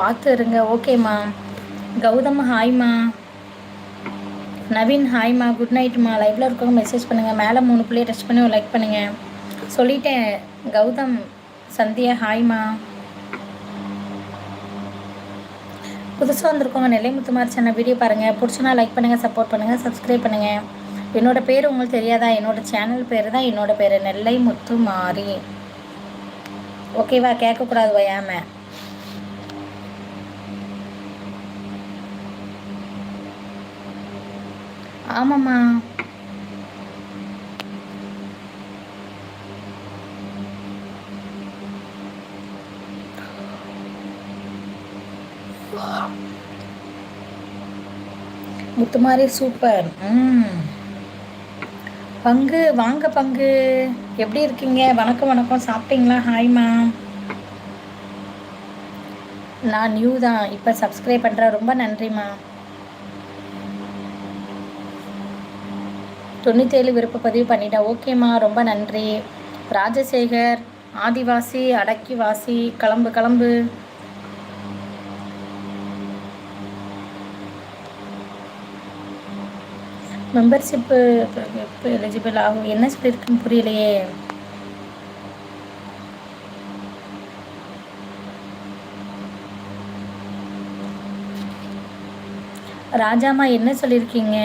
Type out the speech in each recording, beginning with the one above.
பார்த்து இருங்க. ஓகேம்மா கௌதம் ஹாய்மா நவீன் ஹாய்மா குட் நைட்மா லைவில் இருக்கவங்க மெசேஜ் பண்ணுங்கள் மேலே மூணு பிள்ளைய டச் பண்ணி லைக் பண்ணுங்கள் சொல்லிட்டேன். கௌதம் சந்தியா ஹாய்மா புதுசாக வந்திருக்கவங்க நெல்லை முத்துமார் சேனல் வீடியோ பாருங்கள் பிடிச்சனா லைக் பண்ணுங்கள் சப்போர்ட் பண்ணுங்கள் சப்ஸ்கிரைப் பண்ணுங்கள் என்னோடய பேர் உங்களுக்கு தெரியாதா? என்னோடய சேனல் பேர் தான் என்னோடய பேர். நெல்லை முத்துமாரி ஓகேவா கேட்கக்கூடாது வயாமல் ஆமாம்மா. முத்துமாரி சூப்பர். ம். பங்கு வாங்க பங்கு. எப்படி இருக்கீங்க? வணக்கம் வணக்கம். சாப்பிட்டீங்களா? ஹாய்மா. நான் நியூ தான் இப்போ சப்ஸ்கிரைப் பண்ணுறேன் ரொம்ப நன்றிம்மா. தொண்ணூற்றேழு விருப்ப பதிவு பண்ணிட்டேன். ஓகேம்மா ரொம்ப நன்றி. ராஜசேகர் ஆதிவாசி அடக்கிவாசி கிளம்பு கிளம்பு. மெம்பர்ஷிப்பு எப்போ எலிஜிபிள் ஆகும். என்ன சொல்லியிருக்குன்னு புரியலையே. ராஜாமா என்ன சொல்லியிருக்கீங்க?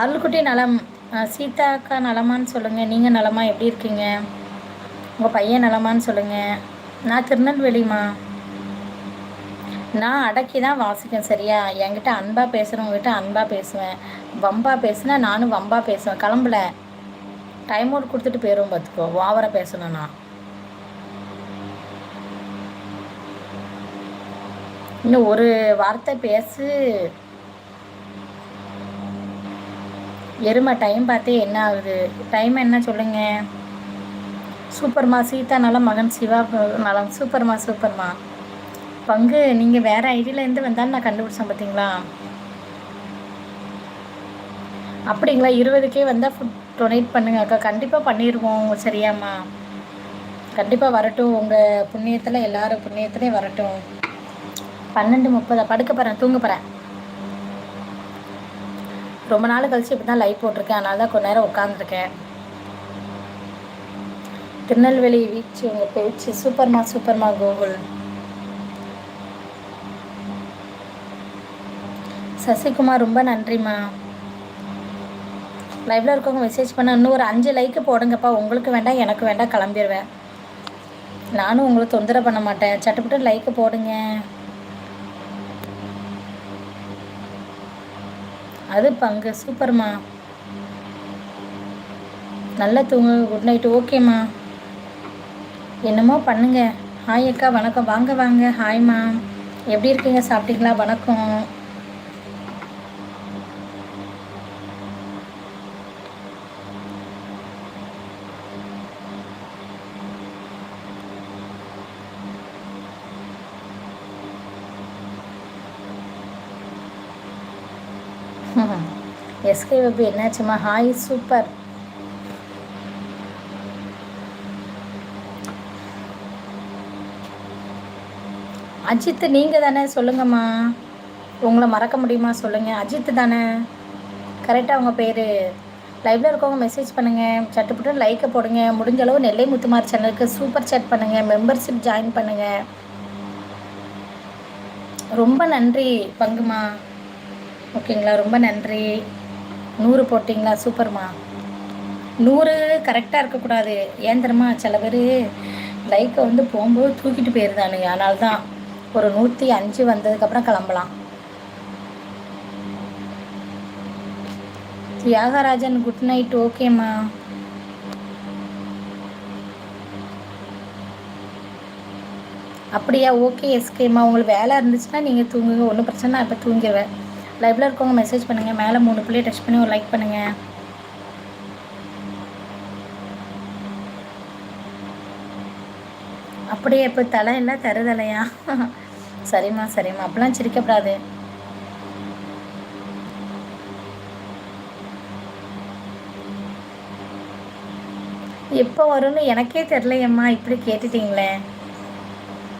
அருள்குட்டி நலம். சீதா அக்கா நலமான்னு சொல்லுங்கள் நீங்கள் நலமா? எப்படி இருக்கீங்க? உங்கள் பையன் நலமான்னு சொல்லுங்கள் நான் திருநெல்வேலிம்மா. நான் அடக்கி தான் வாசிப்பேன் சரியா? என்கிட்ட அன்பாக பேசுகிறவங்ககிட்ட அன்பாக பேசுவேன். வம்பாக பேசுனா நானும் வம்பாக பேசுவேன். கிளம்பல. டைம் அவுட் கொடுத்துட்டு போயிடும் பார்த்துக்கோ. ஓவராக பேசணும் நான் இன்னும் ஒரு வார்த்தை பேசு. எருமை டைம் பார்த்தே என்ன ஆகுது? டைம் என்ன சொல்லுங்க? சூப்பர்மா சீதா நலம் மகன் சிவா நலம். சூப்பர்மா சூப்பர்மா. பங்கு நீங்கள் வேறு ஐடியிலேருந்து வந்தாலும் நான் கண்டுபிடிச்சேன் பார்த்தீங்களா? அப்படிங்களா? இருபதுக்கே வந்தால் ஃபுட் டொனேட் பண்ணுங்க அக்கா. கண்டிப்பாக பண்ணிடுவோம் சரியாம்மா. கண்டிப்பாக வரட்டும். உங்கள் புண்ணியத்தில் எல்லாரும் புண்ணியத்துலேயும் வரட்டும். பன்னெண்டு முப்பதா? படுக்க போகிறேன் தூங்க போகிறேன் ரொம்ப நாள் கழிச்சு இப்படி தான் லைவ் போட்டிருக்கேன். அதனால தான் கொஞ்ச நேரம் உட்காந்துருக்கேன் திருநெல்வேலி வீச்சு உங்கள் பேச்சு. சூப்பர்மா சூப்பர்மா கோகுல். சசிகுமார் ரொம்ப நன்றிம்மா. லைவில் இருக்கவங்க மெசேஜ் பண்ண இன்னும் ஒரு அஞ்சு லைக்கு போடுங்கப்பா. உங்களுக்கு வேண்டாம் எனக்கு வேண்டாம் கிளம்பிடுவேன் நானும் உங்களை தொந்தரவு பண்ண மாட்டேன். சட்டுப்பட்டு லைக்கு போடுங்க. அது பங்கு. சூப்பர்மா. நல்லா தூங்கு. குட் நைட் ஓகேம்மா. என்னமோ பண்ணுங்க. ஹாய் அக்கா. வணக்கம். வாங்க வாங்க. ஹாய்மா எப்படி இருக்கீங்க? சாப்பிட்டீங்களா? வணக்கம். எஸ்கே வெப் என்னாச்சுமா ஹாய் சூப்பர் அஜித் நீங்கள் தானே சொல்லுங்கம்மா. உங்களை மறக்க முடியுமா சொல்லுங்கள் அஜித் தானே. கரெக்டாக உங்கள் பேர். லைவில் இருக்கவங்க மெசேஜ் பண்ணுங்கள் சட்டுப்பட்டு லைக்கை போடுங்க. முடிஞ்ச அளவு நெல்லை முத்துமார் சேனலுக்கு சூப்பர் சேட் பண்ணுங்கள் மெம்பர்ஷிப் ஜாயின் பண்ணுங்கள் ரொம்ப நன்றி பங்குமா. ஓகேங்களா? ரொம்ப நன்றி. நூறு போட்டிங்களா? சூப்பர்மா. நூறு கரெக்டாக இருக்கக்கூடாது. ஏன் தெரியுமா? சில பேர் பைக்கை வந்து போகும்போது தூக்கிட்டு போயிருந்தானுங்க. அதனால தான் ஒரு நூற்றி அஞ்சு வந்ததுக்கப்புறம் கிளம்பலாம். தியாகராஜன் குட் நைட் ஓகேம்மா அப்படியா? ஓகே எஸ்கேம்மா உங்களுக்கு வேலை இருந்துச்சுன்னா நீங்கள் தூங்குங்க. ஒன்றும் பிரச்சனை நான் இப்போ தூங்கிடுவேன் லைவில் இருக்கவங்க மெசேஜ் பண்ணுங்கள் மேலே மூணு பிள்ளைய டச் பண்ணி ஒரு லைக் பண்ணுங்கள் அப்படியே இப்போ தலை இல்லை தருதலையா சரிம்மா சரிம்மா. அப்படிலாம் சிரிக்கப்படாது. எப்போ வரும்னு எனக்கே தெரிலையம்மா இப்படி கேட்டுட்டீங்களே.